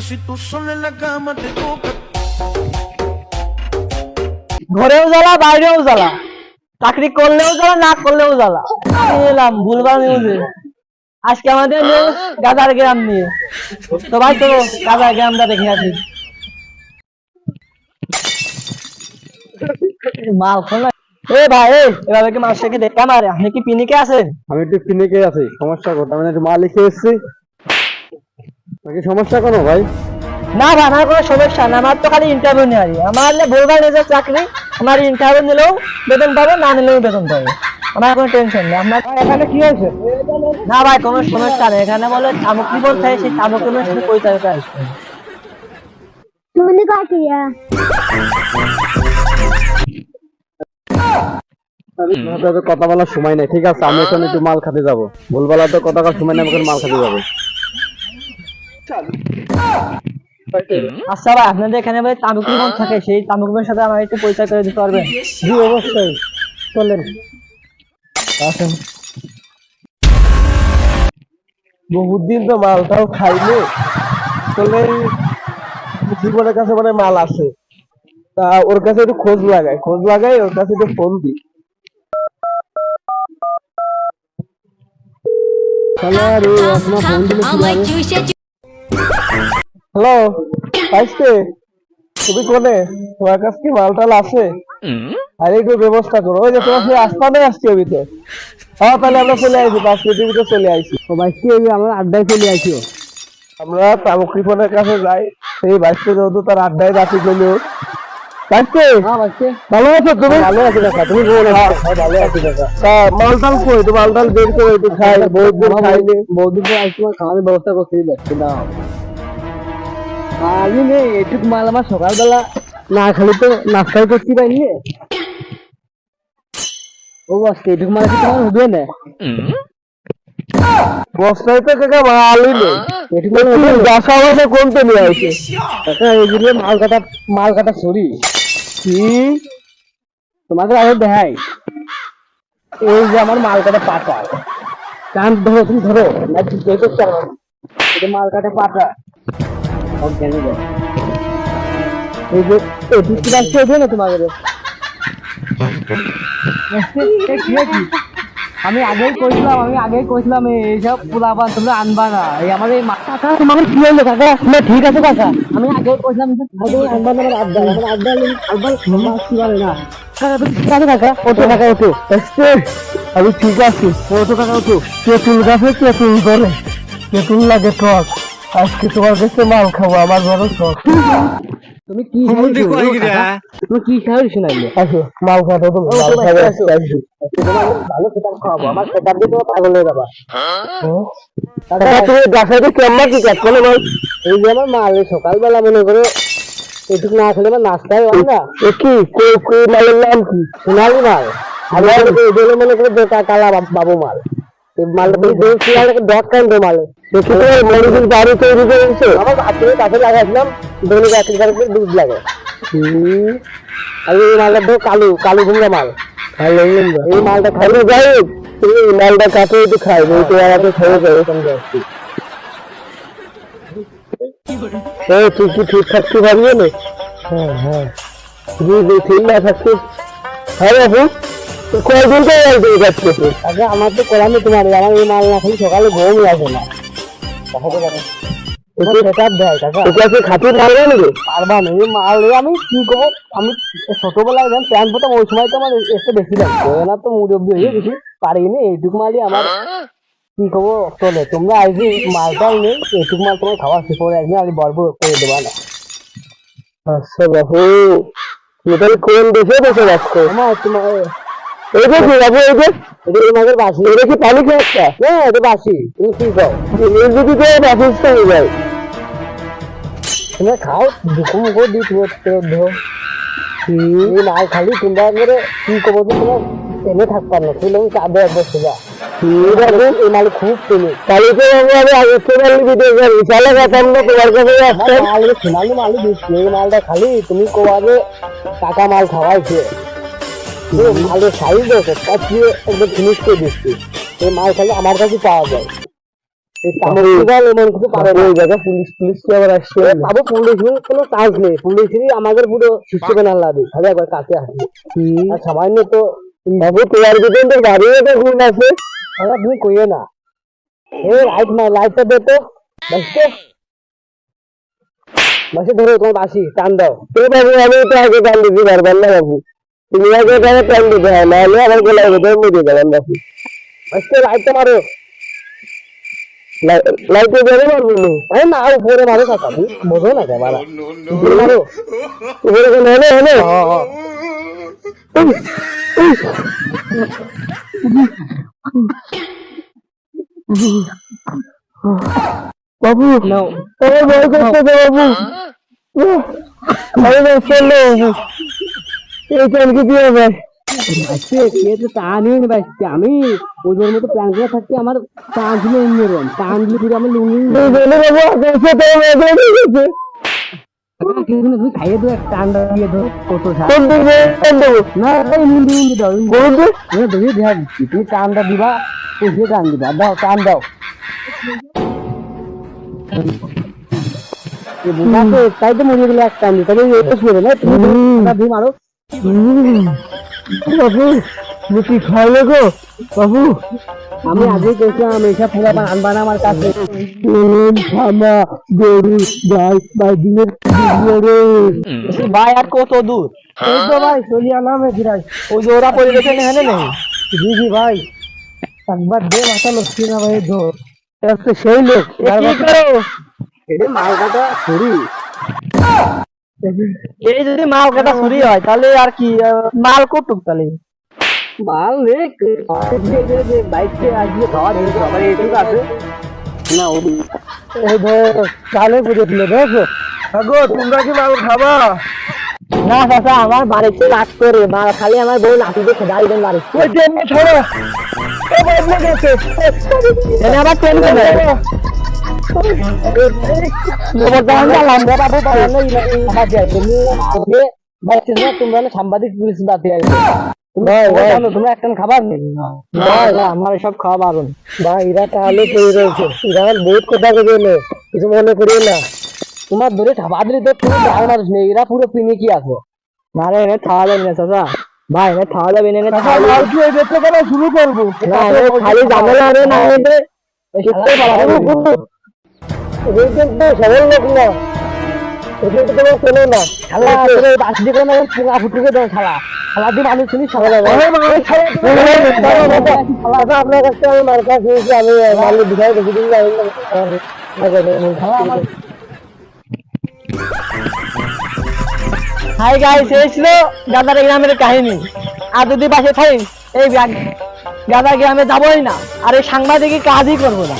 Si tú sola en la cama te. ঘরেও জ্বালা, বাইরেও জ্বালা। চাকরি করলেও জ্বালা, না করলেও জ্বালা। এলাম ভুলবার নিউজে। আজকে আমাদের নিউজ গাজার গ্রাম নিয়ে। তো ভাই, তো গাজার গ্রামটা দেখে আছি মাল এ ভাই এভাবে কি মানুষটাকে দেখতে মারে? আপনি কি পিনিকে আছেন? আমি একটু ক্লিনিকে আছি, সমস্যা আমি একটু মাল লিখে এসেছি। সমস্যা কোনো ভাই? না ভাই আমার কোনো সমস্যা না আমার তো খালি ইন্টারভিউ আমার বলবার চাকরি আমার ইন্টারভিউ নিলেও বেতন না নিলেও বেতন আমার কোনো টেনশন নেই। আপনার এখানে কি হয়েছে? না ভাই কোনো সমস্যা নেই। এখানে বলে চামক সেই মনে কথা বলার সময় নেই ঠিক আছে? আমি এখন একটু মাল খাতে যাব। ভুলবেলা তো কথা সময় নেই মাল খাতে যাব। আচ্ছা ভাই আপনাদের এখানে ভাই থাকে সেই সাথে আমার একটু পরিচয় করে দিতে পারবেন। জি অবশ্যই। চলেন। আসেন। বহুদিন তো মালটাও খাইনি। চলে জীবনের কাছে মানে মাল আছে। তা ওর কাছে একটু খোঁজ লাগাই। খোঁজ লাগাই ওর কাছে একটু ফোন দি হ্যালো পাইছে তুমি কোনে? তোমার কাছে কি মাল টাল আছে? আরে একটু ব্যবস্থা করো। ওই যে তোমার সেই আস্তানে আসছি আমি তো। হ্যাঁ তাহলে আমরা চলে আসি পাঁচ মিনিটের ভিতরে চলে আসি। ও বাইশটি আমরা আড্ডায় চলে আসি আমরা তামুকরিফোনের কাছে যাই। সেই বাইশটি যেহেতু তার আড্ডায় রাখি গেল ভালো আছো তুমি? ভালো আছি দেখা তুমি কেমন ভালো আছি দেখা মাল টাল কই? তো মাল টাল বের করে একটু খাই বহুত দিন খাইনি। বহুত দিন পর আসছি খাওয়ার ব্যবস্থা করছি দেখছি না আমি নেই এটুকু মাল আমার সকালবেলা। না খালি তো নাস্তাই করতে পাইনি ও বসকে এটুকু মাল কি তোমার হবে না? বস্তায় তো কাকা মালই নেই দশ অবস্থা কমতে নিয়ে আসে কাকা এগুলো মাল কাটা মাল কাটা ছড়ি কি তোমাদের আগে দেখাই এই যে আমার মাল কাটা পাটা কান ধরো তুমি ধরো না ঠিক করতে পারো এটা মাল কাটা পাটা অজ্ঞানী এই যে কি রাখতে হবে না তোমাদের আমি আগেই কইছিলাম আমি আগেই কইছিলাম এই- এইসব পোলাপান তোমরা আনবা না। এই আমার এই মা- কাকা তোমার কি হলো কাকা? না ঠিক আছে কাকা। আমি আগেই কইছিলাম যে আগে আনবা না আমার আড্ডা নেই কি পারে না? কাকা তুমি ঠিক আছে কাকা? ওঠো কাকা ওঠো। এসছে আমি ঠিক আছি। ওঠো কাকা ওঠো। তেঁতুল গাছে তেঁতুল ধরে? তেঁতুল লাগে টক? আজকে তোমার কাছে মাল খাব আমার বড় শখ তুমি কি তুমি কি খাওয়াই শোনাইলে আসো মাল খাব তুমি মাল খাবে ভালো খেতাম খাওয়াবো। আমার খেতাম দিয়ে তোমার পাগল হয়ে যাবা। তুমি গাছাইতে কেমন কি কাজ করো ভাই এই যে আমার মাল সকালবেলা মনে করো এটুকু না খেলে আমার নাস্তাই হয় না। কি? কই কই মালের নাম কি? সোনালি মাল। আমার মনে করো বেটা কালা বাবু মাল। আর ডট কাইন্ড মাল। বাড়ি তৈরি করেছে। আমার হাতে কাছে লাগাইছিলাম দৈনিক এক লিটার করে দুধ লাগে। আর এই মালটা ধরো কালু কালু ভুঙ্গা মাল। এই মালটা খাইলে যাই এই মালটা কাছে একটু খাই এই তো আর খেয়ে যাবে এই তুই কি ঠিক থাকতে পারবি না? হ্যাঁ হ্যাঁ। তুই ঠিক না থাকতে হ্যাঁ বাবু? কয়দিন তো একদিন যাচ্ছে আচ্ছা আমার তো নেই তোমার আমার এই মাল না খালি সকালে ঘুম আসে না। কি করব? ছোটবেলায় প্যান্ট পরতাম ওই সময় তো আমার একটু বেশি লাগতো। এবার তো মুরব্বী হয়ে গেছি পারিনি এইটুকু মালই আমার। কি করব? চলে তোমরা আজকে মালটাও নেই এইটুকু মাল তোমার খাওয়া শেষ করে একদিন আমি বরবো করে দেবা না। আচ্ছা বাবু কোন দেশে বসে যাচ্ছ আমার তোমার এই যে বাবু এই যে এটা এই মাছের বাসি এটা কি পানি খেয়ে হ্যাঁ এটা বাসি তুমি কি খাও এই যদি তো বাসি হয়ে যায় তুমি খাও দুঃখ মুখ দি তুমি ধো এই মাল খালি তোমরা করে কি করব তোমার এনে থাকবার না তুই চাঁদে একবার সোজা খুব তুমি তোমার কাছে কোয়াবে টাকা মাল খাওয়াইছে মালের সাইজ দেখো তার দিয়ে একদম ফিনিশ করে দিচ্ছি। এই মাল খালি আমার কাছে পাওয়া যায়। আমাদের পুরো শিশু বানাল লাগে তাহলে একবার কাছে আসবে। সামান্য তো বাবু তোমার ভিতরে তো তো ঘুম আছে? আরে তুমি কইও না। লাইট না লাইটটা দে তো। বাসে ধরো তোমার বাসি টান দাও। এ বাবু আমি তো আগে টান দিতে পারবেন না বাবু। তুমি আগে টানে টান দিতে হয় না নাহলে আমার গলা বেঁধে মেরে দেবেন বাবু বাসতে লাইটটা মারো। লাইটে বেড়ে মারবো না আরে না উপরে মারো কাকা তুমি বোঝো না কে মারা। উপরে মারো। উপরে কোনো হলে হলে বাবু ভয় করতে বাবু। আমি বাবু এই চালকে কি হবে আজকে কে তো টানই নি বাসতে আমি ওদের মতো প্ল্যান করে থাকতে আমার টান ছিল অন্যরকম টান দিলে পুরো আমার লুঙ্গি তুমি খাইয়ে একটা টান দিয়ে কত না তুমি তুমি টানটা দিবা পুষিয়ে টান দিবা দাও টান দাও তাই তো মরে গেলে এক টান দিতে তবে এই তো শুয়ে না তুমি মারো বাবু গো বাবু। আমি আগেই কইছিলাম এইসব আনবা না আমার কাছে। গরু গাই বা দিনের রে। ভাই আর কত দূর? এই তো ভাই চলি আলাম ফিরাই। ওই যে ওরা পড়ে রেখে নেই? জি জি ভাই। একবার দে মাথা লক্ষ্মী না ভাই ধর। সেই লোক। কি করো? এটা মাল কাটা ছুরি এই যদি মাল কাটা চুরি হয় তাহলে আর কি মাল কটুক তাহলে? মাল রে বাইককে আজকে খাওয়া দিয়ে সবার এইটুকু আছে না ও এই ধর চালে পুজো দিলে দেখো গো তোমরা কি মাল খাবা? না চাচা আমার বাড়িতে কাজ করে মা খালি আমার বউ নাতিকে খেদাই দেন বাড়ি ওই ট্রেন ছাড়ো। গেছে। আবার ট্রেন আমার সব খাওয়া বারণ তাহলে বহুত কথা কেজে কিছু মনে করিও না তোমার ধরে ঠাপা তো নেই এরা পুরো পিনে কি আসো না রে এনে খাওয়া যাবে না চাচা এনে খাওয়া শুরু করব খালি ঝামেলা না তো সবল লোক না। তো কোনো না। বাস ফুটুকে দাও দিয়ে মানুষ শুনি আপনার কাছে আমি আমি বিধায় দেখি দিন হাই গাইস এই ছিল গাদার গ্রামের কাহিনী। আর যদি পাশে থাকি এই গাদা গ্রামে যাবোই না। আর এই সাংবাদিক কাজই করব না।